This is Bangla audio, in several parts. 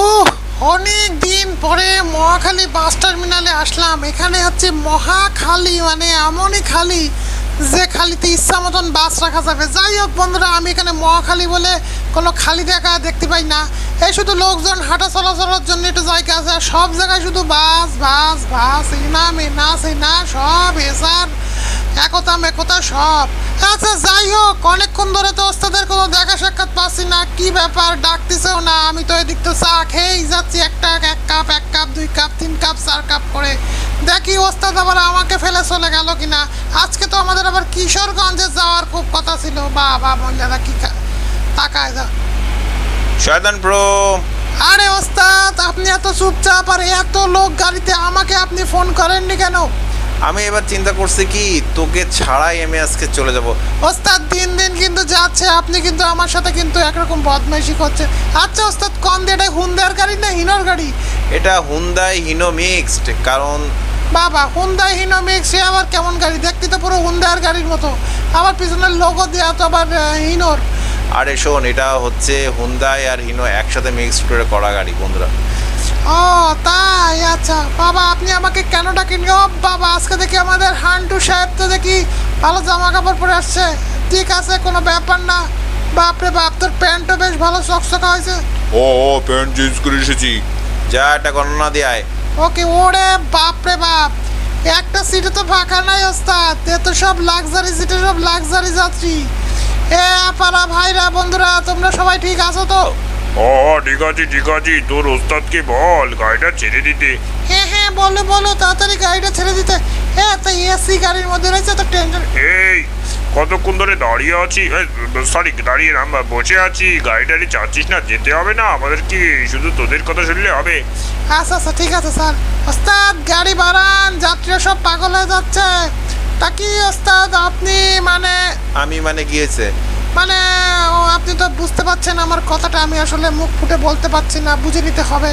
ও অনেক দিন পরে মহাখালী বাস টার্মিনালে আসলাম। এখানে হচ্ছে মহাখালী মানে এমনই খালি যে খালিতে ইচ্ছা মতন বাস রাখা যাবে। যাই হোক বন্ধুরা, আমি এখানে মহাখালী বলে কোনো খালি দেখা দেখতে পাই না। এই শুধু লোকজন হাঁটা চলাচলের জন্য একটু জায়গা আছে সব জায়গায় শুধু বাস বাস বাস, এই না এই না, সেই না, সব এসার একতা মেকতা সব। আচ্ছা যাই হোক অনেকক্ষণ ধরে তো ওস্তাদের কোনো দেখা সাক্ষাৎ পাচ্ছি না। কি ব্যাপার ডাকতেছেও না। আমি তো এদিক তো চা খেয়েই যাচ্ছি। একটা এক কাপ এক কাপ দুই কাপ তিন কাপ চার কাপ করে। দেখি ওস্তাদ আবার আমাকে ফেলে চলে গেল কিনা। আজকে তো আমাদের আবার কিশোরগঞ্জে যাওয়ার খুব কথা ছিল। বা বা মহিলারা কি তাকায় যা। শয়তান প্রো। আরে ওস্তাদ আপনি এত চুপচাপ আর এত লোক গাড়িতে আমাকে আপনি ফোন করেননি কেন? আমি এবার চিন্তা করছি কি তোকে ছাড়াই আমি আজকে চলে যাব। ওস্তাদ দিন দিন কিন্তু যাচ্ছে আপনি কিন্তু আমার সাথে কিন্তু একরকম বদমাইশি করছেন। আচ্ছা ওস্তাদ কম দিয়ে এটা হুন্দার গাড়ি না হিনোর গাড়ি? এটা হুন্দাই হিনো মিক্সড কারণ বাবা হুন্দাই হিনো মিক্স সে আবার কেমন গাড়ি? দেখতে তো পুরো হুন্দার গাড়ির মতো। আবার পিছনের লোগো দেওয়া তো আবার হিনোর। আরে শোন এটা হচ্ছে হুন্দাই আর হিনো একসাথে মিক্সড করে করা গাড়ি বন্ধুরা। ও তাই আচ্ছা। বাবা আপনি আমাকে কেন ডাকেননি ও বাবা আজকে দেখি আমাদের হান্টু সাহেব তো দেখি ভালো জামা কাপড় পরে আসছে। ঠিক আছে কোনো ব্যাপার না। বাপরে বাপ তোর প্যান্টও বেশ ভালো চকচকা হয়েছে। ও ও প্যান্ট চেঞ্জ করে এসেছি। যা একটা গণনা দিয়ে। ওকে ওরে বাপরে বাপ। একটা সিটে তো ফাঁকা নাই ওস্তাদ। এ তো সব লাক্সারি সিটে সব লাক্সারি যাত্রী। এ আপারা ভাইরা বন্ধুরা তোমরা সবাই ঠিক আছো তো? ও ঠিক আছে ঠিক আছে। তোর ওস্তাদকে বল গাড়িটা ছেড়ে দিতে। হ্যাঁ হ্যাঁ বলো বলো তাড়াতাড়ি গাড়িটা ছেড়ে দিতে। এ তো এসি গাড়ির মধ্যে রয়েছে তো টেনশন এই কতক্ষণ ধরে দাঁড়িয়ে আছি? সরি দাঁড়িয়ে আমরা বসে আছি। গাড়ি টাড়ি চাচ্ছিস না যেতে হবে না? আমাদের কি শুধু তোদের কথা শুনলে হবে? আচ্ছা আচ্ছা ঠিক আছে স্যার। ওস্তাদ গাড়ি বাড়ান যাত্রীরা সব পাগল হয়ে যাচ্ছে। তা কি ওস্তাদ আপনি মানে আমি মানে কি হয়েছে মানে আপনি তো বুঝতে পারছেন আমার কথাটা আমি আসলে মুখ ফুটে বলতে পারছি না বুঝে নিতে হবে।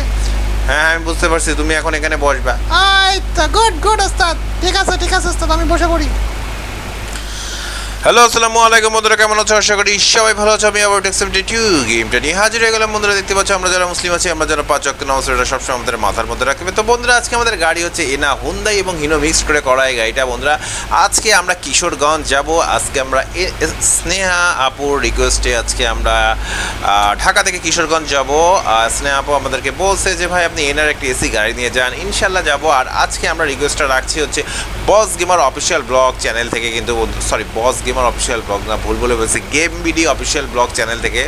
হ্যাঁ আমি বুঝতে পারছি তুমি এখন এখানে বসবা। আই তো গুড গুড ওস্তাদ। ঠিক আছে ঠিক আছে ওস্তাদ আমি বসে পড়ি। হ্যালো, আসসালামু আলাইকুম বন্ধুরা, কেমন আছো? আশা করি সবাই ভালো আছো। আমি আবার টেক্সেপ্টি গেমটা নিয়ে হাজির হয়ে গেলাম। বন্ধুরা, দেখতে পাচ্ছ, আমরা যারা মুসলিম আছি, আমরা যারা পাঁচ অক্ট নামাজ এটা সবসময় আমাদের মাথার মধ্যে রাখবে তো বন্ধুরা, আজকে আমাদের গাড়ি হচ্ছে এনা হুন্দাই এবং হিনো মিক্সড করে করা এই গাড়িটা। বন্ধুরা, আজকে আমরা কিশোরগঞ্জ যাব। আজকে আমরা স্নেহা আপুর রিকোয়েস্টে আজকে আমরা ঢাকা থেকে কিশোরগঞ্জ যাব। স্নেহা আপু আমাদেরকে বলছে যে, ভাই, আপনি এনার একটি এসি গাড়ি নিয়ে যান। ইনশাল্লাহ যাব। আর আজকে আমরা রিকোয়েস্টটা রাখছি হচ্ছে boss gamer official blog channel থেকে কিন্তু sorry boss gamer official blog না, ভুল বলে বলছি game BD official blog channel থেকে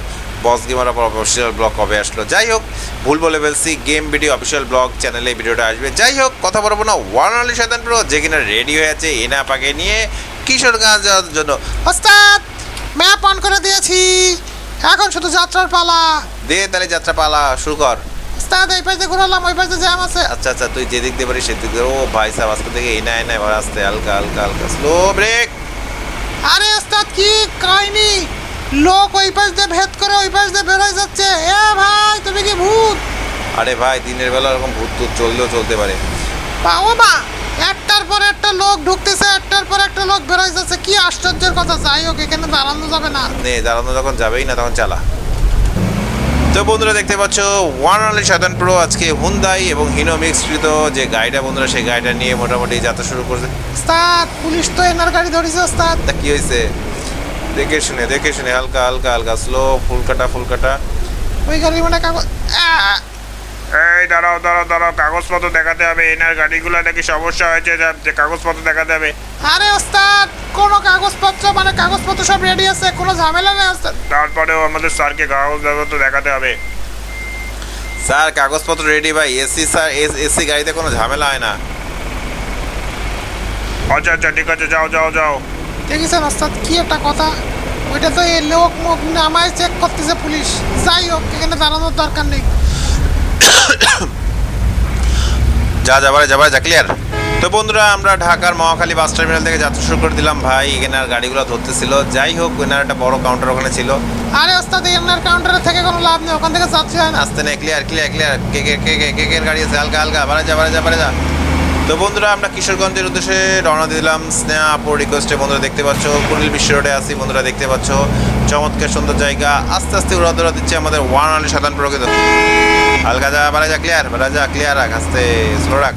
বস গেমার আবার অফিসিয়াল ব্লগ কবে আসলো? যাই হোক, ভুল বলে বলছি গেম বিডি অফিসিয়াল ব্লগ চ্যানেলে ভিডিওটা আসবে। যাই হোক, কথা বলব না ওয়ান আলী শয়তান প্রো যে কিনা রেডি হয়ে আছে এনা পাকে নিয়ে কিশোরগঞ্জ যাওয়ার জন্য। ওস্তাদ ম্যাপ অন করে দিয়েছি। এখন শুধু যাত্রার পালা। দে তাহলে যাত্রা পালা, শুরু কর। ওস্তাদ, এই পাশে ঘুরালাম ওই পাশে জ্যাম আছে। আচ্ছা আচ্ছা তুই যেদিক দিয়ে পারিস সেদিক দিয়ে। ও ভাই সাহেব, আজকে থেকে এনা এনা এবার আসতে, হালকা হালকা হালকা। স্লো ব্রেক কি কাহিনি? লোক ওই পাশ দিয়ে ভেদ করে ওই পাশ দিয়ে বেরোয় যাচ্ছে। এ ভাই তুমি কি ভূত? আরে ভাই দিনের বেলা এরকম ভূত টুত চললেও চলতে পারে। বা মা একটার পর একটা লোক ঢুকতেছে একটার পর একটা লোক বেরোয় যাচ্ছে। কি আশ্চর্যের কথা যাই হোক এখানে দাঁড়ানো যাবে না। নে দাঁড়ানো যখন যাবেই না তখন চালা। তো বন্ধুরা দেখতে পাচ্ছ ওয়ান অনলি সাধারণ প্রো আজকে হুন্দাই এবং হিনো মিক্সকৃত যে গাড়িটা বন্ধুরা সেই গাড়িটা নিয়ে মোটামুটি যাত্রা শুরু করছে। ওস্তাদ পুলিশ তো এনার গাড়ি ধরেছে ওস্তাদ। তা কি হয়েছে দেখে শুনে দেখে শুনে হালকা হালকা হালকা স্লো ফুল কাটা ফুল কাটা। ওই গাড়ি মানে কাগজ! এই দাঁড়াও দাঁড়াও দাঁড়াও কাগজপত্র দেখাতে হবে। এনার গাড়িগুলো নাকি সমস্যা হয়েছে যা- যে কাগজপত্র দেখাতে হবে। আরে ওস্তাদ কোনো কাগজপত্র মানে কাগজপত্র সব রেডি আছে কোনো ঝামেলা নেই ওস্তাদ। তারপরেও আমাদের স্যারকে কাগজপত্র দেখাতে হবে। স্যার কাগজপত্র রেডি ভাই। এসি স্যার এসি গাড়িতে কোনো ঝামেলা হয় না। আচ্ছা আচ্ছা ঠিক আছে যাও যাও যাও। দেখেছেন ওস্তাদ কি একটা কথা? ওইটা তো এই লোক মুখ আমায় চেক করতেছে পুলিশ। যাই হোক এখানে দাঁড়ানোর দরকার নেই। যা যাবারে যাবারে যা ক্লিয়ার তো বন্ধুরা আমরা ঢাকার মহাখালী বাস টার্মিনাল থেকে যাত্রা শুরু করে দিলাম। ভাই এখানে আর গাড়িগুলো ধরতেছিল। যাই হোক এনার একটা বড় কাউন্টার ওখানে ছিল। আরে ওস্তাদ এনার কাউন্টারের থেকে কোনো লাভ নেই। ওখান থেকে যাচ্ছে হয় না। আসতে নেই ক্লিয়ার ক্লিয়ার ক্লিয়ার কে কে কে কে কে কে গাড়ি আছে? হালকা হালকা বাড়া যা বাড়া যা বাড়া যা। তো বন্ধুরা আমরা কিশোরগঞ্জের উদ্দেশ্যে রওনা দিলাম। স্নেহা আপুর রিকোয়েস্টে বন্ধুরা দেখতে পাচ্ছ কুড়িল বিশ্ব রোডে আসি বন্ধুরা দেখতে পাচ্ছ। চমৎকার সুন্দর জায়গা আস্তে আস্তে উড়া দৌড়া দিচ্ছে আমাদের ওয়ান আলী সাধারণ প্রকৃত হালকা যা বারা যা ক্লিয়ার বারা যা ক্লিয়ার রাখ আস্তে স্লো রাখ।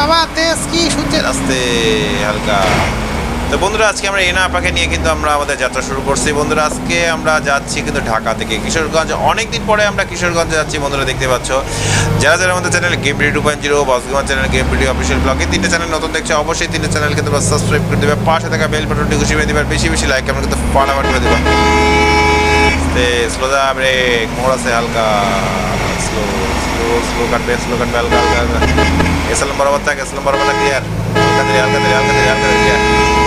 বাবা তেজ কি সূর্যের আস্তে হালকা। তো বন্ধুরা, আজকে আমরা এনা আপাকে নিয়ে কিন্তু আমরা আমাদের যাত্রা শুরু করছি। বন্ধুরা, আজকে আমরা যাচ্ছি কিন্তু ঢাকা থেকে কিশোরগঞ্জ। অনেক দিন পরে আমরা কিশোরগঞ্জে যাচ্ছি, বন্ধুরা, দেখতে পাচ্ছ। যারা যারা আমাদের channel game video two point zero বসগমান channel game video official ব্লগে তিনটে চ্যানেল নতুন দেখছ, অবশ্যই তিনটে চ্যানেলকে তোমরা সাবস্ক্রাইব করে দেবে। পাশে থাকা বেল বাটনটি ঘুষিয়ে দেবে বেশি বেশি লাইক আমরা কিন্তু ফাটাফাট করে দেবো। স্লো যা ব্রেক মোড় আছে হালকা। স্লো স্লো স্লো কাটবে স্লো কাটবে হালকা হালকা এসএলএম বরাবর থাক এসএলএম বরাবর ক্লিয়ার হালকা হালকা হালকা হালকা ক্লিয়ার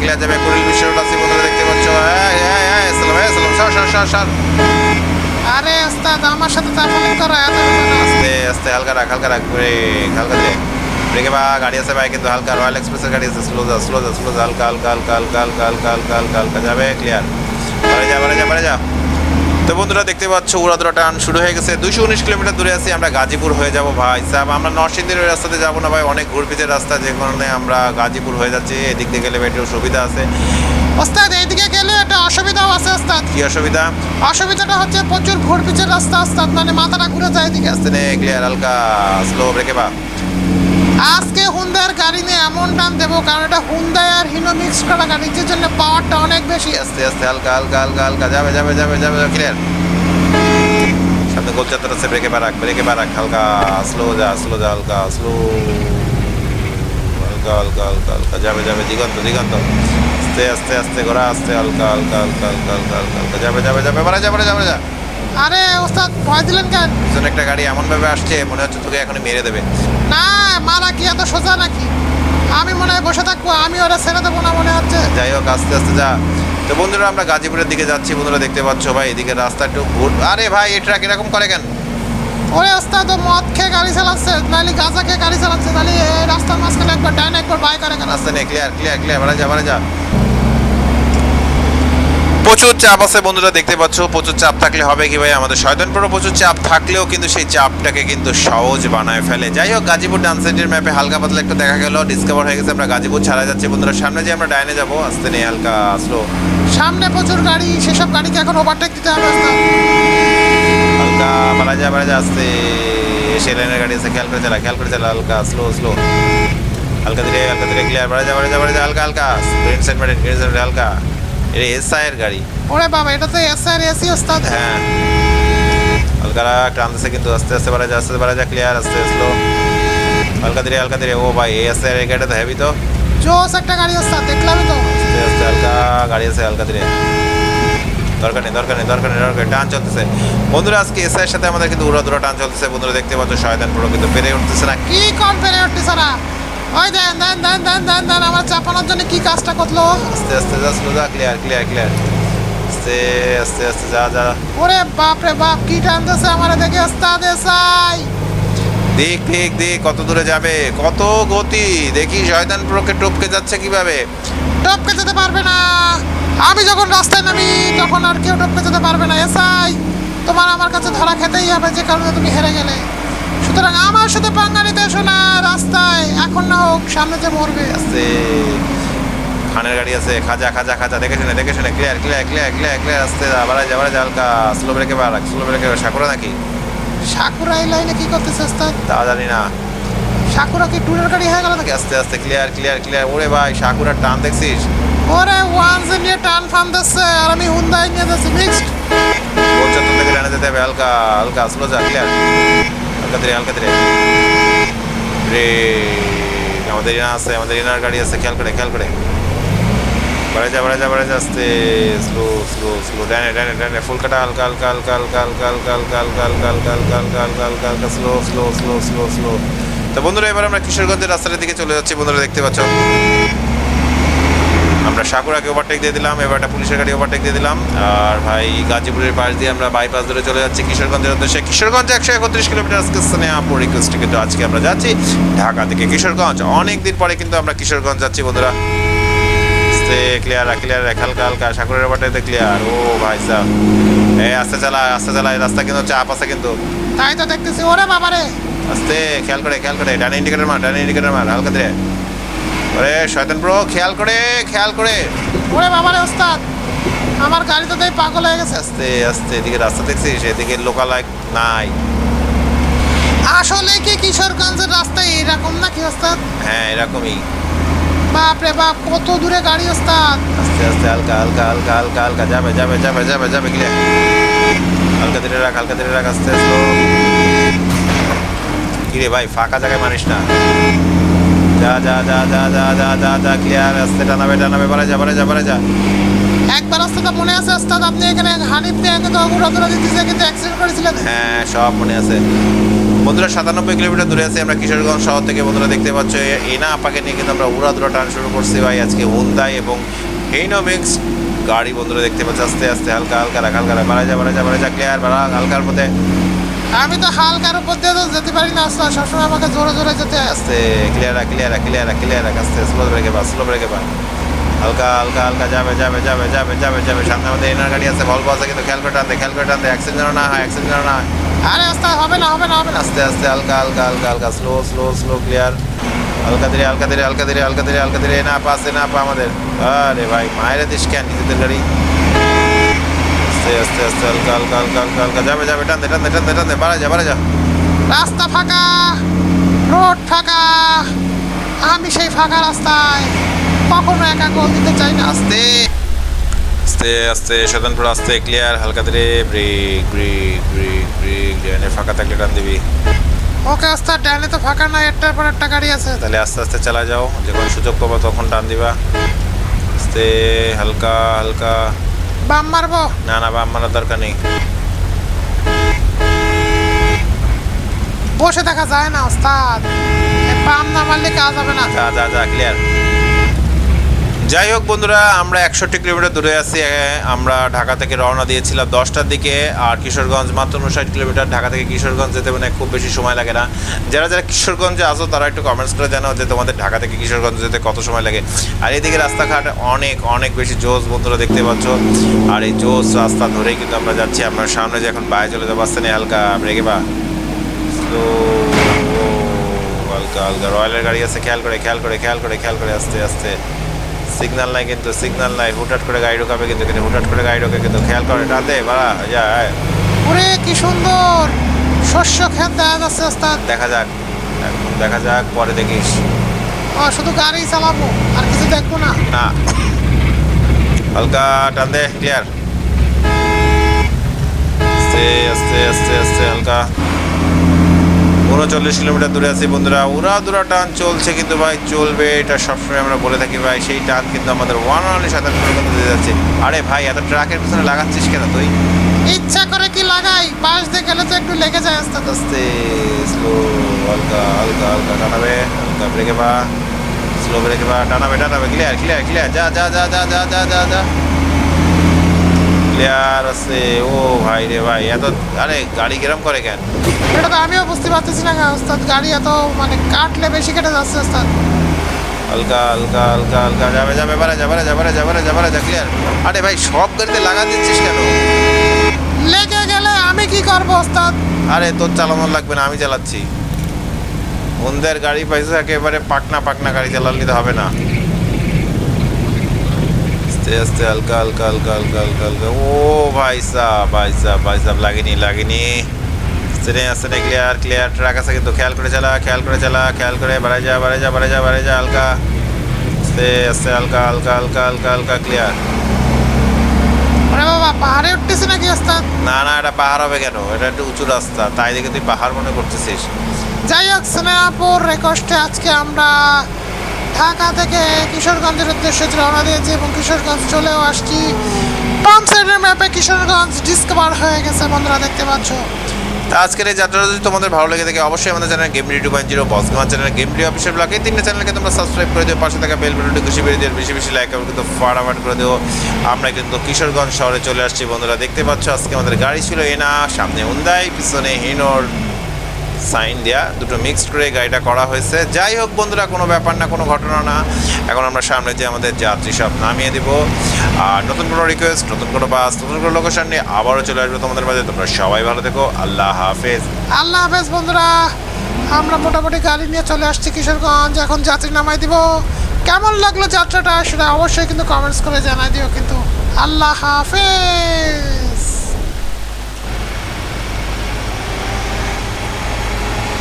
ক্লিয়ার যাবে কুড়ি যাবে কুড়িল বিশ্ব রোড বন্ধুরা দেখতে পাচ্ছ। হ্যাঁ হ্যাঁ এসএলএম সর সর সর সর। আরে ওস্তাদ আমার সাথে তাফালিং করা আস্তে আস্তে হালকা রাখ হালকা রাখ ব্রেক হালকা ধীরে ব্রেকে বা গাড়ি আছে ভাই কিন্তু হালকা রয়্যাল এক্সপ্রেসের গাড়ি আছে। স্লো যা স্লো যা স্লো যা হালকা হালকা হালকা হালকা হালকা হালকা হালকা হালকা হালকা যাবে ক্লিয়ার বাড়ে যা বাড়ে যা বাড়ে যা। তো বন্ধুরা দেখতে পাচ্ছ উড়াদুরা টান শুরু হয়ে গেছে। দুশো উনিশ কিলোমিটার দূরে আছি আমরা গাজীপুর হয়ে যাব ভাই। সাহেব আমরা নরসিংদীর ওই রাস্তাতে যাব না ভাই অনেক ঘুরপিচের রাস্তা যে কারণে আমরা গাজীপুর হয়ে যাচ্ছি। এদিক দিয়ে গেলে একটু সুবিধা আছে। ওস্তাদ এইদিকে গেলে একটা অসুবিধাও আছে ওস্তাদ। কি অসুবিধা? অসুবিধাটা হচ্ছে প্রচুর ভোর পিচের রাস্তা ওস্তাদ। মানে মাথাটা ঘুরে যায় এদিকে। আসতে নে ক্লিয়ার হালকা স্লো ব্রেকে বা। আজকে হুন্দার গাড়ি নিয়ে এমন টান দেবো কারণ এটা হুন্দাই আর হিনো মিক্স করা গাড়ি যে জন্য পাওয়ারটা অনেক বেশি আস্তে আস্তে হালকা হালকা হালকা হালকা যাবে যাবে যাবে যাবে ক্লিয়ার সামনে গোল চাত্তর আছে ব্রেকে বারাক ব্রেকে বারাক হালকা স্লো যা স্লো যা হালকা স্লো হালকা হালকা হালকা হালকা যাবে যাবে দিগন্ত দিগন্ত আস্তে আস্তে আস্তে ঘোরা আস্তে হালকা হালকা হালকা হালকা হালকা হালকা হালকা যাবে যাবে যাবে বাড়া যাবে যাবে যা আরে ওস্তাদ ভয় দিলেন কেন? পিছনে একটা গাড়ি এমন ভাবে আসছে মনে হচ্ছে তোকে এখন মেরে দেবে। না মারা কি এত সোজা নাকি? আমি মনে হয় বসে থাকব আমি ওরা ছেড়ে দেবো না মনে হচ্ছে। যাই হোক আস্তে আস্তে যা। তো বন্ধুরা আমরা গাজীপুরের দিকে যাচ্ছি বন্ধুরা দেখতে পাচ্ছ ভাই এদিকে রাস্তা একটু ভুল আরে ভাই এই ট্রাক এরকম করে কেন? ওরে ওস্তাদ ও মদ খেয়ে গাড়ি চালাচ্ছে নাহলে গাঁজা খেয়ে গাড়ি চালাচ্ছে এই রাস্তার মাঝখানে একবার ডাইন একবার বাই করে কেন? রাস্তা নেই ক্লিয়ার ক্লিয়ার ক্লিয়ার বাড়া যা বাড়া যা। প্রচুর চাপ আছে বন্ধুরা দেখতে পাচ্ছ প্রচুর চাপ থাকলে হবে কি ভাই? আমাদের শয়তানপুরও প্রচুর চাপ থাকলেও কিন্তু সেই চাপটাকে কিন্তু সহজ বানায় ফেলে। যাই হোক গাজীপুর ডান সাইডের ম্যাপে হালকা পাতলা একটু দেখা গেল ডিসকভার হয়ে গেছে আমরা গাজীপুর ছাড়া যাচ্ছি বন্ধুরা। সামনে যে আমরা ডাইনে যাব আস্তে নেই হালকা স্লো সামনে প্রচুর গাড়ি সেসব গাড়িকে এখন ওভারটেক দিতে হবে হালকা বাড়া যা বাড়া যা আস্তে। সে লাইনের গাড়ি আছে খেয়াল করে চালা খেয়াল করে চালা হালকা স্লো স্লো হালকা ধীরে হালকা ধীরে ক্লিয়ার বাড়া যা বাড়া যা বাড়া যা হালকা হালকা। গ্রিন সাইড হালকা। এটা এস আইয়ের গাড়ি। ওরে বাবা এটা তো এস আর এসি ওস্তাদ। হ্যাঁ। হালকা টানতেছে কিন্তু আস্তে আস্তে বাড়া যা আস্তে বাড়া যা ক্লিয়ার আস্তে স্লো হালকা ধীরে হালকা ধীরে। ও ভাই এস আইয়ের গাড়িটা তো হেভি তো। জোস একটা গাড়ি ওস্তাদ দেখলাম তো। আস্তে আস্তে হালকা গাড়ি আছে হালকা ধীরে। দরকার নেই দরকার নেই দরকার নেই দরকার টান চলতেছে। বন্ধুরা আজকে এস আইয়ের সাথে আমাদের কিন্তু উড়া দুরা টান চলতেছে। বন্ধুরা দেখতে পাচ্ছ শয়তান পুরো কিন্তু পেরে উঠতেছে না। কি কম পেরে উঠতে সারা ওই দেন দেন দেন দেন দেন দেন আমার চাপানোর জন্য কি কাজটা করল? আস্তে আস্তে যা স্লো যা ক্লিয়ার ক্লিয়ার ক্লিয়ার আস্তে আস্তে আস্তে যা যা। ওরে বাপ রে বাপ কি টানতেছে আমার দেখে ওস্তাদ এসাই দেখ দেখ দেখ কত দূরে যাবে কত গতি। দেখি শয়তান প্রোকে টপকে যাচ্ছে কীভাবে। টপকে যেতে পারবে না। আমি যখন রাস্তায় নামি তখন আর কেউ টপকে যেতে পারবে না। এসাই তোমার আমার কাছে ধরা খেতেই হবে যে কারণে তুমি হেরে গেলে। সুতরাং আমার সাথে পাঙ্গা নিতে এসো না রাস্তায়। এখন না হোক সামনে যে মরবে। আস্তে খানের গাড়ি আছে। খাজা খাজা খাজা। দেখে শুনে দেখে শুনে। Clear clear clear clear clear আস্তে যা বাড়া যা হালকা। স্লো ব্রেকে বাড়া স্লো ব্রেকে সাকুরা নাকি? সাকুরা এই লাইনে কি করতেছে ওস্তাদ? তা জানি না। সাকুরা কি টুরের গাড়ি হয়ে গেল নাকি? আস্তে আস্তে। ক্লিয়ার ক্লিয়ার ক্লিয়ার ওরে ভাই সাকুরার টান দেখছিস? ওরে ওয়ান নিয়ে টান ফান দিচ্ছে আর আমি হুন্দাই নিয়ে যাচ্ছি মিক্সড থেকে টানে যেতে হবে হালকা হালকা স্লো যা ক্লিয়ার হালকা ধীরে হালকা রে আমাদের ইনা আছে আমাদের ইনার গাড়ি আছে খেয়াল করে খেয়াল করে বাড়ে যা বাড়ে যা বাড়ে যা আস্তে স্লো স্লো স্লো ডানে ডানে ডানে ফুল কাটা হালকা হালকা হালকা হালকা হালকা হালকা হালকা হালকা হালকা হালকা হালকা হালকা হালকা হালকা slow slow slow slow slow তো বন্ধুরা এবার আমরা কিশোরগঞ্জের রাস্তার দিকে চলে যাচ্ছি বন্ধুরা দেখতে পাচ্ছ সাকুরাকে ওভারটেক দিয়ে দিলাম এবার একটা পুলিশের গাড়ি ওভারটেক দিয়ে দিলাম। আর ভাই গাজীপুরের পাশ দিয়ে আমরা বাইপাস ধরে চলে যাচ্ছি কিশোরগঞ্জের উদ্দেশ্যে। কিশোরগঞ্জ একশো একত্রিশ কিলোমিটার আজকে আপু রিকোয়েস্টে কিন্তু আজকে আমরা যাচ্ছি ঢাকা থেকে কিশোরগঞ্জ। অনেক দিন পরে কিন্তু আমরা কিশোরগঞ্জ যাচ্ছি বন্ধুরা। ক্লিয়ার ক্লিয়ার হালকা হালকা সাকুরের ওভারটেক ক্লিয়ার ও ভাই সাহ। এই আস্তে চালা আস্তে চালা রাস্তা কিন্তু চাপ আছে কিন্তু। তাই তো দেখতেছি ওরে বাবারে। আস্তে খেয়াল করে খেয়াল করে ডানে ইন্ডিকেটার মার ডানে ইন্ডিকেটার মার হালকা ধীরে। ওরে শয়তান প্রো খেয়াল করে খেয়াল করে। ওরে বাবারে ওস্তাদ! আমার গাড়ি তো তাই পাগল হয়ে গেছে। আস্তে আস্তে এদিকে রাস্তা দেখছিস? এদিকে লোকালয় নাই। আসলে কি কিশোরগঞ্জের রাস্তা এরকম না কি ওস্তাদ? হ্যাঁ এরকমই। বাপ রে বাপ কত দূরে গাড়ি ওস্তাদ! আস্তে আস্তে হালকা হালকা হালকা হালকা হালকা যাবে যাবে যাবে যাবে যাবে ক্লিয়ার হালকা ধীরে রাখ হালকা ধীরে রাখ আস্তে স্লো কিরে ভাই ফাঁকা জায়গায় মানিস না। যা যা যা যা যা যা যা যা ক্লিয়ার আস্তে টানাবে টানাবে বারে যা বারে যা বারে যা একবার ওস্তাদ মনে আছে ওস্তাদ আপনি এখানে হানিফ দিয়ে কিন্তু ঘোরাধুরা দিতেছে কিন্তু অ্যাক্সিডেন্ট করেছিলেন হ্যাঁ সব মনে আছে বন্ধুরা সাতানব্বই কিলোমিটার দূরে আছি আমরা কিশোরগঞ্জ শহর থেকে বন্ধুরা দেখতে পাচ্ছ এনা আপাকে নিয়ে কিন্তু আমরা উড়া দুরা টান শুরু করছি ভাই আজকে হুন্দাই এবং হেইনোমিক্স গাড়ি বন্ধুরা দেখতে পাচ্ছ আস্তে আস্তে হালকা হালকা রাখ হালকা রাখ বাড়া যা বাড়া যা বাড়া যা ক্লিয়ার বাড়া হালকার মধ্যে আমি তো হালকার উপর দিয়ে তো যেতে পারি না ওস্তাদ সবসময় আমাকে জোরে জোরে যেতে আস্তে ক্লিয়ার ক্লিয়ার ক্লিয়ার ক্লিয়ার আস্তে স্লো ব্রেকে বা স্লো ব্রেকে বা হালকা হালকা হালকা যাবে যাবে যাবে যাবে যাবে যাবে সামনে আমাদের এনার গাড়ি আছে ভলভো আছে কিন্তু খেয়াল করে টানতে খেয়াল করে টানতে অ্যাক্সিডেন্ট না হয় অ্যাক্সিডেন্ট না হয়। আরে আস্তে হবে না হবে না হবে না। আস্তে আস্তে হালকা হালকা হালকা হালকা স্লো স্লো স্লো ক্লিয়ার হালকা ধীরে হালকা ধীরে হালকা ধীরে হালকা ধীরে হালকা ধীরে না পাশে না পা আমাদের। আরে ভাই মায়ের দিস কেন নিজেদের গাড়ি? আস্তে আস্তে আস্তে হালকা হালকা হালকা হালকা হালকা। যাবে যাবে টানতে টানতে টানতে টানতে। বাড়া যা বাড়া যা। রাস্তা ফাঁকা রোড ফাঁকা। আমি সেই ফাঁকা রাস্তায় কখনো একা গোল দিতে চাই না। আস্তে। আস্তে আস্তে সাধারণপুর আস্তে ক্লিয়ার হালকা ধীরে। ব্রেক ব্রেক ব্রেক ব্রেক ড্রেনে ফাঁকা থাকলে টান দিবি। ওকে ওস্তাদ ডানে তো ফাঁকা নাই একটার পর একটা গাড়ি আছে। তাহলে আস্তে আস্তে চালা যাও। যখন সুযোগ পাবো তখন টান দিবা। আস্তে হালকা হালকা। বাম মারবো? না না বাম মারার দরকার নেই। বসে থাকা যায় না ওস্তাদ। বাম না মারলে কাজ হবে না। যা যা যা ক্লিয়ার যাই হোক বন্ধুরা, আমরা একষট্টি কিলোমিটার দূরে আছি। আমরা ঢাকা থেকে রওনা দিয়েছিলাম দশটার দিকে, আর কিশোরগঞ্জ মাত্র উনষাট কিলোমিটার। ঢাকা থেকে কিশোরগঞ্জ যেতে মানে খুব বেশি সময় লাগে না। যারা যারা কিশোরগঞ্জে আসো তারা একটু কমেন্টস করে জানাও যে তোমাদের ঢাকা থেকে কিশোরগঞ্জ যেতে কত সময় লাগে। আর এদিকে রাস্তাঘাট অনেক অনেক বেশি জোস বন্ধুরা দেখতে পাচ্ছ। আর এই জোস রাস্তা ধরেই কিন্তু আমরা যাচ্ছি। আপনার সামনে যে এখন বাইরে চলে যাব আসতে হালকা ব্রেকে বা স্লো হালকা হালকা, রয়্যালের গাড়ি আছে, খেয়াল করে খেয়াল করে খেয়াল করে খেয়াল করে, আস্তে আস্তে। সিগন্যাল নাই কিন্তু সিগনাল নাই। হুটহাট করে গাড়ি ঢোকাবে কিন্তু কিন্তু হুটহাট করে গাড়ি ঢোকে কিন্তু। খেয়াল করে টানতে বাড়া যা আয়। ওরে কি সুন্দর! শস্য ক্ষেত দেখা যাচ্ছে ওস্তাদ। দেখা যাক এখন দেখা যাক পরে দেখিস। ও শুধু গাড়ি চালাবো আর কিছু দেখব না। না। হালকা টান দে ক্লিয়ার আস্তে আস্তে আস্তে আস্তে হালকা। উনচল্লিশ কিলোমিটার দূরে আছি বন্ধুরা। উড়া দুরা টান চলছে কিন্তু ভাই চলবে এটা সবসময় আমরা বলে থাকি ভাই। সেই টান কিন্তু আমাদের ওয়ান অনলি সাতাশ কিলোমিটার দিয়ে যাচ্ছে। আরে ভাই এত ট্রাকের পিছনে লাগাচ্ছিস কেন তুই? ইচ্ছা করে কি লাগাই? পাশ দিয়ে গেলে তো একটু লেগে যায় আস্তে আস্তে। স্লো হালকা হালকা হালকা টানাবে হালকা ব্রেকে বা স্লো ব্রেকে বা টানাবে টানাবে ক্লিয়ার ক্লিয়ার ক্লিয়ার যা যা যা যা যা যা যা যা। ক্লিয়ার আছে ও ভাই রে ভাই এত আরে গাড়ি কিরম করে কেন? এটা তো আমিও বুঝতে পারতেছি না ওস্তাদ গাড়ি এত মানে কাটলে বেশি কেটে যাচ্ছে ওস্তাদ। হালকা হালকা হালকা হালকা যাবে যাবে বারে যাবে যাবে যাবে যাবে যা ক্লিয়ার আরে ভাই সব গাড়িতে লাগা দিচ্ছিস কেন? লেগে গেলে আমি কি করব ওস্তাদ? আরে তোর চালানো লাগবে না আমি চালাচ্ছি। বন্ধের গাড়ি পাইছে একেবারে পাকনা পাকনা গাড়ি চালালে হবে না। আস্তে আস্তে হালকা হালকা হালকা হালকা হালকা হালকা। ও ভাই সাহ ভাই সাহ ভাই সাহ লাগেনি লাগেনি। আস্তে আস্তে ক্লিয়ার ক্লিয়ার ট্রাক আছে কিন্তু খেয়াল করে চালা খেয়াল করে চালা খেয়াল করে বাড়ে যা বাড়ে যা বাড়ে যা বাড়ে যা হালকা। আস্তে আস্তে হালকা হালকা হালকা হালকা হালকা ক্লিয়ার আরে বাবা পাহাড়ে উঠতেছি নাকি ওস্তাদ না না এটা পাহাড় হবে কেন? এটা একটু উঁচু রাস্তা তাই দেখে তুই পাহাড় মনে করতেছিস। যাই হোক স্নেহাপুর রেকর্ডে আজকে আমরা ঢাকা থেকে কিশোরগঞ্জের উদ্দেশ্যে রওনা দিয়েছি এবং কিশোরগঞ্জ চলেও আসছি। পাম্প সাইডের ম্যাপে কিশোরগঞ্জ ডিসকভার হয়ে গেছে, বন্ধুরা, দেখতে পাচ্ছ। তা আজকের এই যাত্রাটা যদি তোমাদের ভালো লেগে থাকে, অবশ্যই আমাদের channel game two point zero boss gamer channel game D official ব্লগে তিনটে চ্যানেলকে তোমরা সাবস্ক্রাইব করে দিও, পাশে থাকা বেল বাটনটি খুশি বেরিয়ে দিও বেশি বেশি লাইক এবং কিন্তু ফাটাফাট করে দিও। আমরা কিন্তু কিশোরগঞ্জ শহরে চলে আসছি, বন্ধুরা, দেখতে পাচ্ছ আজকে আমাদের গাড়ি ছিল এনা, সামনে উন্দাই পিছনে হিনোর সাইন দেয়া, দুটো মিক্সড করে গাড়িটা করা হয়েছে। যাই হোক বন্ধুরা, কোনো ব্যাপার না, কোনো ঘটনা না। এখন আমরা সামনে যে আমাদের যাত্রী সব নামিয়ে দিব। আর নতুন কোনো রিকোয়েস্ট নতুন কোনো বাস নতুন কোনো লোকেশন নিয়ে আবারও চলে আসব তোমাদের মাঝে। তোমরা সবাই ভালো থেকো। আল্লাহ হাফেজ। আল্লাহ হাফেজ বন্ধুরা। আমরা মোটামুটি গাড়ি নিয়ে চলে আসছি কিশোরগঞ্জ। এখন যাত্রী নামাই দিব। কেমন লাগল যাত্রাটা সেটা অবশ্যই কিন্তু কমেন্টস করে জানাই দিও। কিন্তু আল্লাহ হাফেজ।